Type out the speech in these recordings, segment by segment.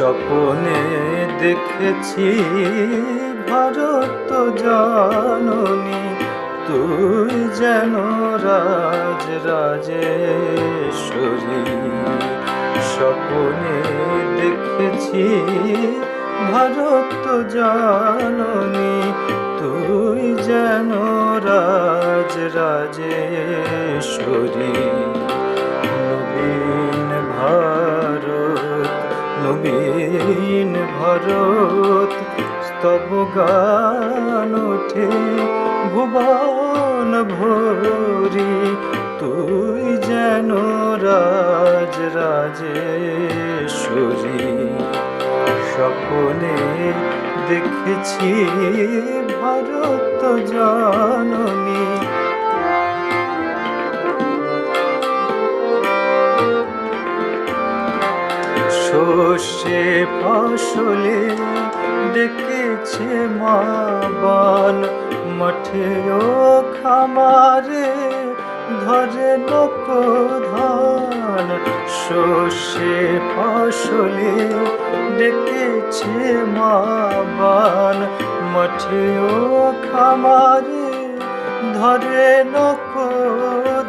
স্বপনে দেখেছি ভারত জননী। তুই যেন রাজ রাজেশ্বরী। স্বপনে দেখেছি ভারত জননী। তুই যেন রাজ রাজেশ্বরী। নবীন ভারত নবীন ভারত স্তব গান ওঠে, ভুবন ভরি, তুই যেন রাজ রাজেশ্বরী। স্বপনে দেখেছি ভারত জননী শস্যে ফসলে ডেকেছে মা বান মঠে ও খামারে ধরে লোক ধান। শস্যে ফসলে ডেকেছে মা বান মঠে ও খামারে ধরে লোক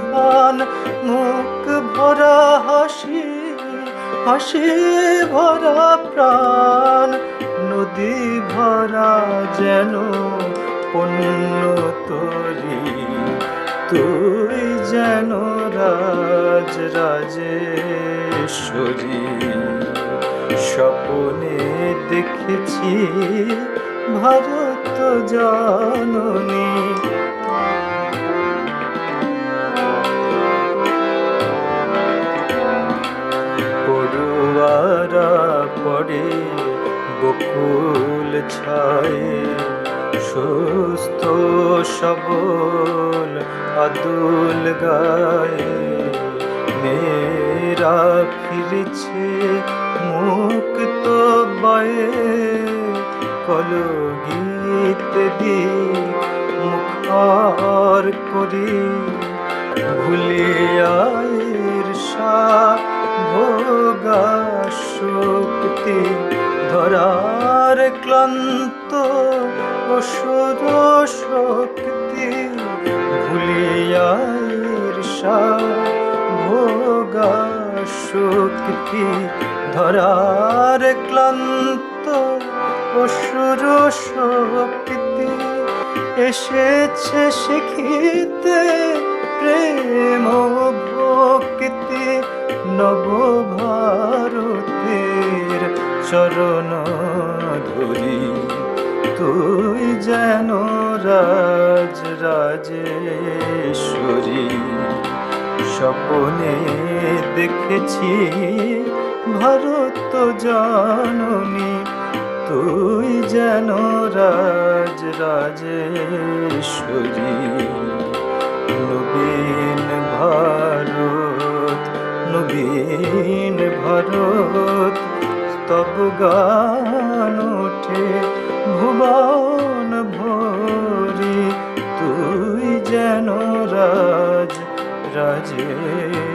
ধান। মুখ ভরা হাসি হাসি ভরা প্রাণ, নদী ভরা যেন পণ্য তরি। তুই যেন রাজ রাজেশ্বরী, স্বপনে দেখেছি ভারত জননী। পড়ুয়ারা পড়ে, বকুল ছায়ে। সুস্থ সবল আদুল গায়ে। মেয়েরা ফিরছে মুক্ত বয়ে। কল গীত দি মুখার করি। ভুলিয়ায়ের ভোগা ক্লান্ত অসুর শক্তি ভুলিয়ায়ের ভোগা শক্তি ধরার ক্লান্ত অসুর শক্তি এসেছে শিখিতে প্রেম ভক্তি নব ভারতের চরণ তুই যেন রাজ রাজেশ্বরী, স্বপনে দেখেছি ভারত জননী। তুই যেন রাজ রাজেশ্বরী, নবীন ভারত নবীন ভারত, স্তব গান 着急。